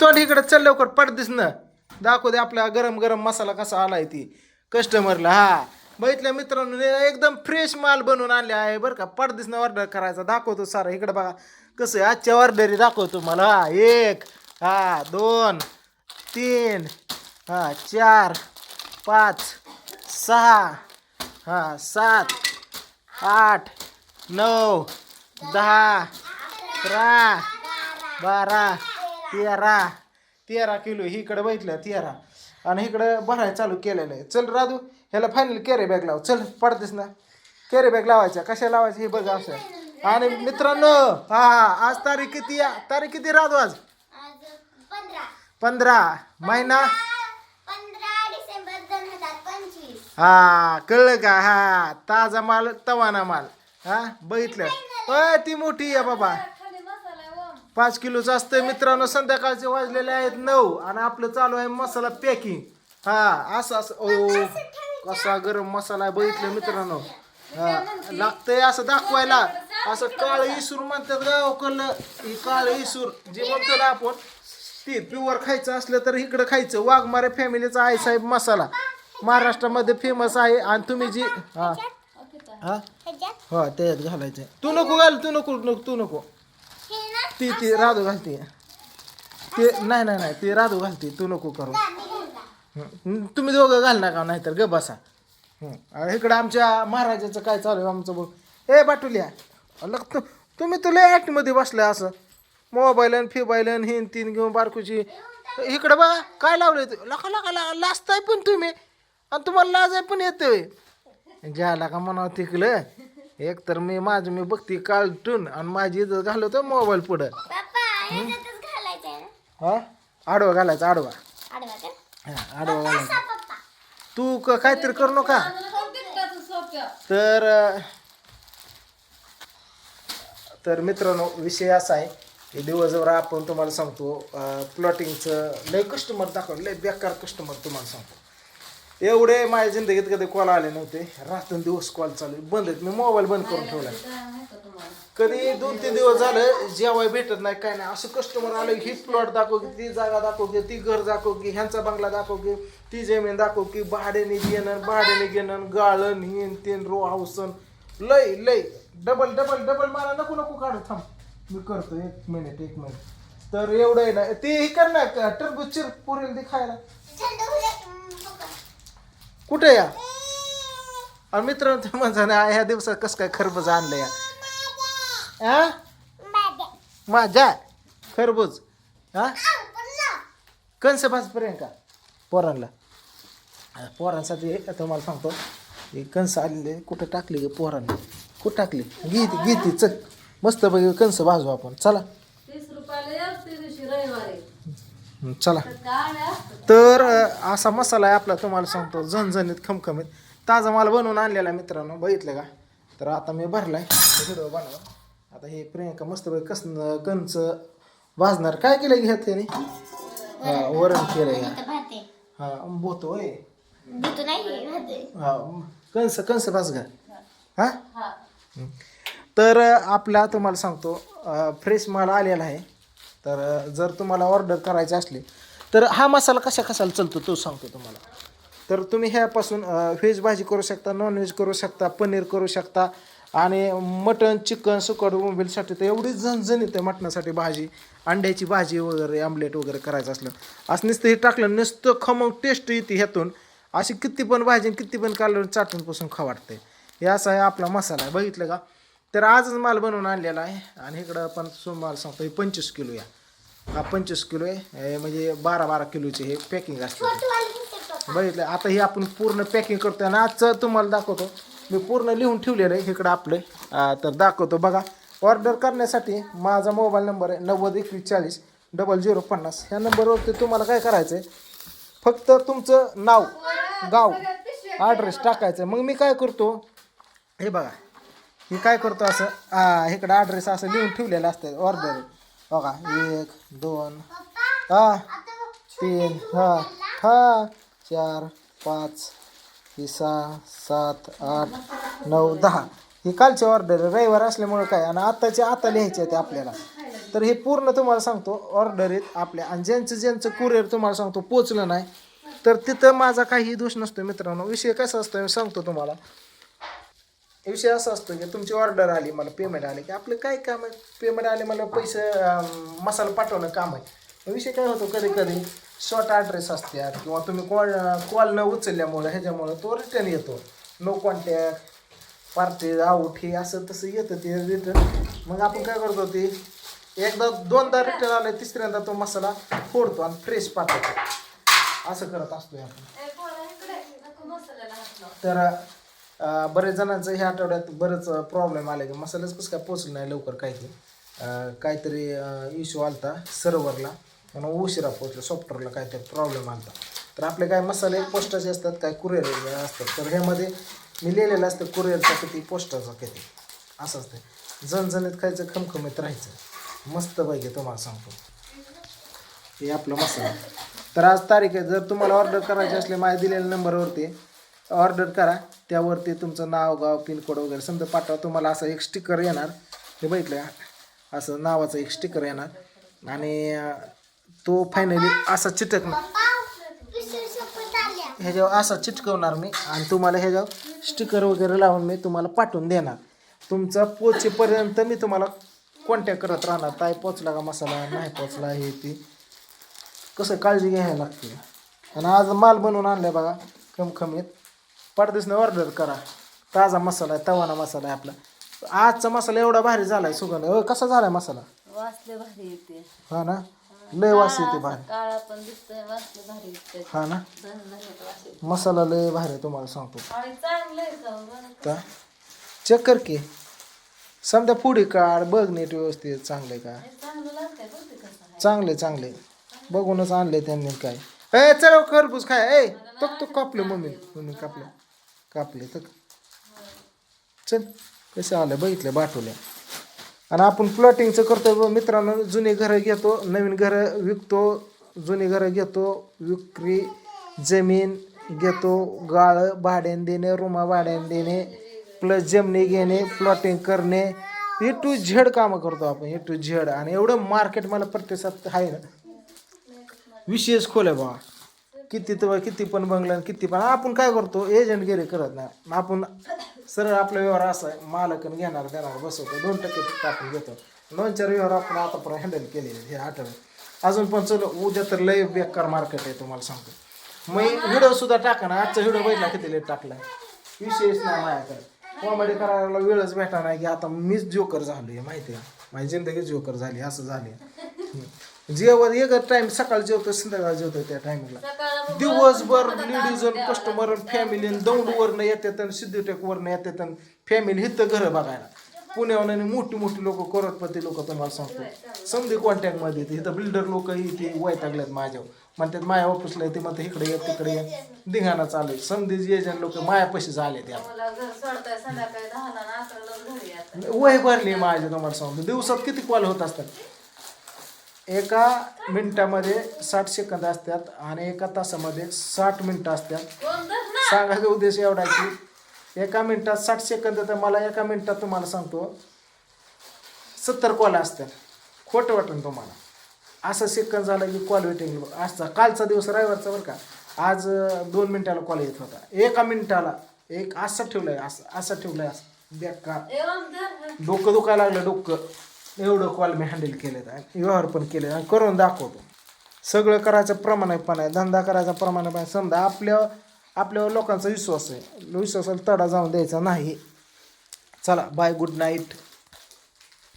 तोंड इकडे चल लवकर पडदिस ना दाखवू दे आपला गरम गरम मसाला कसा आलाय ती. कस्टमरला हा. बघितल्या मित्रांनो एकदम फ्रेश माल बनवून आणले आहे बरं का. पडदिस ना ऑर्डर करायचा. दाखवतो सारा इकडे बघा. कसं आहे आजच्या ऑर्डरी दाखवतो मला. हा एक हा दोन तीन हा चार पाच सहा हा सात आठ नऊ दहा अकरा बारा तेरा तेरा किलो ही इकडे बघितलं तेरा. आणि इकडं भरायला चालू केलेलं आहे. चल राजू ह्याला फायनल कॅरी बॅग लाव. चल पडतेस ना. कॅरी बॅग लावायच्या कशा लावायच्या हे बघा असं. आणि मित्रांनो हा हा आज तारीख किती? तारीख किती राजू आज? पंधरा. महिना? हा कळलं का? हा ताजा माल तवाना माल. हा बघितलं. ती मोठी आहे बाबा. पाच किलोचं असतं मित्रांनो संध्याकाळचे वाजलेले आहेत नऊ आणि आपलं चालू आहे मसाला पॅकिंग हा असं असं. ओ कसा गरम मसाला आहे बघितलं मित्रांनो. हा लागतंय असं दाखवायला. असं काळ इसूर म्हणतात गावकडलं. ही काळ इसूर जे म्हणतो ना आपण ते प्युअर खायचं असलं तर इकडं खायचं. वाघमारे फॅमिलीचा आहे साहेब मसाला. महाराष्ट्रामध्ये फेमस आहे आणि तुम्ही जी हा. हा? हो त्याच्यात घालायचं तू नको घाल तू नको नको तू नको. ती ती राधू घालते. ते नाही नाही नाही ती राधू घालते. तू नको करू. हं, तुम्ही दोघं घाल नका नाहीतर ग बसा. हं, आणि इकडं आमच्या महाराजाचं काय चालू आहे आमचं बघ. ए बाटुल्या लग तू तुम्ही तुला ॲक्टमध्ये बसलं असं. मोबाईल आणि फिबाईल आणि हिन तीन घेऊन बारकूची इकडं बघा काय लावलं तू? लका लका ला लाजताय पण तुम्ही. आणि तुम्हाला लाजाय पण येतोय. ज्याला का म्हणावं तिकलं एक तर मी माझं मी बघते कार्टून आणि माझी इज्जत घालवतो मोबाईल पुढं. पप्पा ह्याच्यातच घालायचं आहे ना? हा? आडवा घालायचा आडवा. आडवा का? हा आडवा घालायचा. पप्पा. तू क- काहीतरी करू नका. तर अं, तर मित्रांनो विषय असा आहे की दिवसभर आपण तुम्हाला सांगतो प्लॉटिंगचं लय कस्टमर दाखवलं लय बेकार कस्टमर तुम्हाला सांगतो. एवढे माझ्या जिंदगीत कधी कॉल आले नव्हते. रात्र दिवस कॉल चालू आहे. बंद आहेत. मी मोबाईल बंद करून ठेवला कधी दोन तीन दिवस झालं जेवाय भेटत नाही काय नाही. असं कस्टमर आलं ही प्लॉट दाखव की ती जागा दाखव की ती घर दाखव की ह्यांचा बंगला दाखव की ती जमीन दाखव की भाड्याने घेणं भाड्याने घेणं गाळण हिन तीन रो हाऊसन. लय लय. डबल डबल डबल मला नको नको काढू. थांब. मी करतो. एक मिनिट एक मिनिट तर एवढं आहे ना ते हे कर ना टरबूज चिर पुरेल ते खायला. कुठे या? आणि मित्रांनो ते म्हणता ह्या दिवसात कसं काय खरबूज आणलं या? हा माझ्या? खरबूज? हा कंस भाज प्रियंका पोरांना पोरांसाठी तुम्हाला सांगतो? हे कंस आलेले कुठं टाकले ग पोरांना? कुठं टाकले? गीत गीत चक चल. मस्त पैकी कंस भाजू आपण. चला. तीस रुपयाला रविवारी. चला. तर असा मसाला आहे आपला तुम्हाला सांगतो झणझणीत खमखमीत. ताजा माल बनवून आणलेला मित्रांनो बघितलं का? तर आता मी भरलाय व्हिडिओ बनवा. आता हे प्रियंका मस्त कस कंच भाजणार? काय केलं घ्या त्याने? हा, वरण केलं या भाते हा बोतो होय. भाते हा कंस कंस भाज घ्या हा. तर आपला तुम्हाला सांगतो फ्रेश माल आलेला आहे. तर जर तुम्हाला ऑर्डर करायची असली तर हा मसाला कशा कशाला चालतो तो सांगतो तुम्हाला. तर तुम्ही ह्यापासून व्हेज भाजी करू शकता नॉनव्हेज करू शकता पनीर करू शकता आणि मटन चिकन सुकट मोबिलसाठी तर एवढी झणझण आहे मटणासाठी भाजी अंड्याची भाजी वगैरे आमलेट वगैरे करायचं असलं. असं नुसतं हे टाकलं नुसतं खमंग टेस्ट येते ह्यातून. अशी किती पण भाजी किती पण कालवून चाटून पासून खा वाटते. हे असा आहे आपला मसाला आहे. बघितलं का? तर आजच माल बनवून आणलेला आहे. आणि इकडं पण सोमवार सांगतो पंचवीस किलो या. हा पंचवीस किलो आहे. हे म्हणजे बारा बारा किलोचे हे पॅकिंग असतं. बघितलं? आता हे आपण पूर्ण पॅकिंग करतो आणि आजचं तुम्हाला दाखवतो. मी पूर्ण लिहून ठेवलेलं आहे इकडं आपलं. तर दाखवतो बघा. ऑर्डर करण्यासाठी माझा मोबाईल नंबर आहे नव्वद एकवीस चाळीस डबल झिरो पन्नास. ह्या नंबरवरती तुम्हाला काय करायचं आहे फक्त तुमचं नाव गाव ॲड्रेस टाकायचं मग मी काय करतो? हे बघा. मी काय करतो असं? हा इकडं ॲड्रेस असं लिहून ठेवलेलं असतं ऑर्डर बघा एक दोन हा तीन हा हा चार पाच ही सहा सात आठ नऊ दहा ही कालची ऑर्डर रविवार असल्यामुळे काय? आणि आत्ताचे आता लिहायचे ते आपल्याला. तर हे पूर्ण तुम्हाला सांगतो. ऑर्डर आहेत आपल्या. आणि ज्यांचं ज्यांचं कुरिअर तुम्हाला सांगतो पोचलं नाही तर तिथं माझा काही दोष नसतो मित्रांनो. विषय कसा असतो मी सांगतो तुम्हाला. विषय असा असतो की तुमची ऑर्डर आली मला पेमेंट आले की आपलं काय काम आहे? पेमेंट आले मला पैसे मसाला पाठवणं काम आहे. विषय काय होतो कधी कधी शॉर्ट ॲड्रेस असतात किंवा तुम्ही कॉल कॉल न उचलल्यामुळं ह्याच्यामुळं तो रिटर्न येतो. नो कॉन्टॅक्ट पार्टी आऊट हे असं तसं येतं ते रिटर्न मग आपण काय करतो ते? एकदा दोनदा रिटर्न आलं तिसऱ्यांदा तो मसाला फोडतो आणि फ्रेश पाठवतो. असं करत असतोय आपण. तर बरेच जणांचं ह्या आठवड्यात बरंच प्रॉब्लेम आले की मसालाच कसं काय पोचलं नाही लवकर काही ते काहीतरी इश्यू आलता सर्व्हरला म्हणून उशिरा पोचलं सॉफ्टवेअरला काहीतरी प्रॉब्लेम आलता. तर आपले काय मसाले पोस्टाचे असतात काय कुरिअर असतात. तर ह्यामध्ये मी लिहिलेलं असतं कुरिअरचा किती पोस्टाचा किती. असं असतं जणजणीत खायचं खमखमीत राहायचं. मस्त पाहिजे तुम्हाला सांगतो. हे आपला मसाला. तर आज तारीख आहे. जर तुम्हाला ऑर्डर करायची असले माझ्या दिलेल्या नंबरवरती ऑर्डर करा त्यावरती तुमचं नाव गाव पिनकोड वगैरे समजा पाठवा. तुम्हाला असं एक स्टिकर येणार. हे बघितलं असं नावाचं एक स्टिकर येणार. आणि तो फायनली असा चिटकणार. ह्याच्यावर असा चिटकवणार मी. आणि तुम्हाला ह्याच्यावर स्टिकर वगैरे लावून मी तुम्हाला पाठवून देणार. तुमचा पोचेपर्यंत मी तुम्हाला कॉन्टॅक्ट करत राहणार. ताई पोचला का मसाला? नाही पोचला हे ते. कसं काळजी घ्यायला लागते. आणि आज माल बनवून आणलं बघा खमखमीत. पडदिसनं ऑर्डर करा. ताजा मसाला आहे तवाना मसाला आहे आपला. आजचा मसाला एवढा भारी झालाय सुगंध. अ, कसा झालाय मसाला? वासले भारी येते. हा ना? लय वास येते भारी. काळा पण दिसतोय वासले भारी येते. हा ना. मसाला लय भारी आहे तुम्हाला सांगतो. आणि चांगलं आहे का बरं? का. चेक कर की. समजा पुढे काढ बघ नीट व्यवस्थित चांगले का. हे चांगलं लागतंय बघ ते कसं आहे. चांगले चांगले बघूनच आणले त्यांनी काय. ए चल खरबूज खाय ए तक तो कापले मम्मी. मम्मी कापले. कापले तर चल कसे आले बघितले बाटवल्या आणि आपण प्लॉटिंगचं करतो मित्रांनो जुनी घरं घेतो नवीन घरं विकतो जुनी घरं घेतो विक्री जमीन घेतो गाळं भाड्याने देणे रुमा भाड्याने देणे प्लस जमणी घेणे प्लॉटिंग करणे ए टू झेड कामं करतो आपण ए टू झेड. आणि एवढं मार्केट मला प्रतिसाद आहे ना. विशेष खोल आहे बाबा किती तर किती पण बंगला आणि किती पण. आपण काय करतो एजंट एजंटगिरी करत नाही. आपण सरळ आपला व्यवहार असा आहे मालकन घेणार देणार बसवतो. दोन टक्के टाकून घेतो. दोन चार व्यवहार आपण आतापर्यंत हँडल केले हे आठवड्यात अजून पण चलो उद्या तर लय बेकार मार्केट आहे तुम्हाला सांगतो. मग व्हिडिओ सुद्धा टाका ना. आजचा व्हिडिओ बघितला किती लेट टाकलाय विशेष नाही माझ्याकडे. कॉमेडी करायला वेळच भेटा नाही की आता मीच जोकर झालो आहे माहिती आहे माझी जिंदगी जोकर झाली असं झाली जेवण एक टाइम सकाळी जेवतो संध्याकाळी जेवतो त्या टायमिंगला दिवसभर लेडीज कस्टमर फॅमिली दौंडवरनं येतात आणि सिद्धटेकवरनं येतात आणि फॅमिली इथं घरं बघायला. पुण्यावर आणि मोठी मोठी लोक करोडपती लोक तुम्हाला सांगतो समधी कॉन्टॅक्टमध्ये येते. इथं बिल्डर लोक इथे वैतागलेत माझ्यावर. म्हणतात माया ऑफिसला येते. म्हणतात इकडे ये तिकडे ये. धिंगाणा चालू आहे. समधी एजंट लोक मायापाशी झाले त्या वय भरली माझ्या तुम्हाला सांगतो. दिवसात किती कॉल होत असतात? एका मिनिटामध्ये साठ सेकंद असतात आणि एका तासामध्ये साठ मिनटं असतात सांगायचा उद्देश एवढा की एका मिनटात साठ सेकंद तर मला एका मिनटात तुम्हाला सांगतो सत्तर कॉल असतात खोटं वाटेल तुम्हाला. असं सेकंद झालं की कॉल वेटिंग आजचा कालचा दिवस रविवारचा बरं का. आज दोन मिनिटाला कॉल येत होता. एका मिनिटाला. एक असं ठेवलं आहे असं असं ठेवलंय असं. बेकार. का डोकं दुखायला लागलं डोकं. एवढं कॉल मी हँडल केलेत आणि व्यवहार पण केले आणि करून दाखवतो. सगळं करायचं प्रमाण आहे पण आहे धंदा करायचा प्रमाण पण आहे. समजा आपल्या आपल्यावर लोकांचा विश्वास आहे. विश्वासाला तडा जाऊन द्यायचा नाही. चला बाय गुड नाईट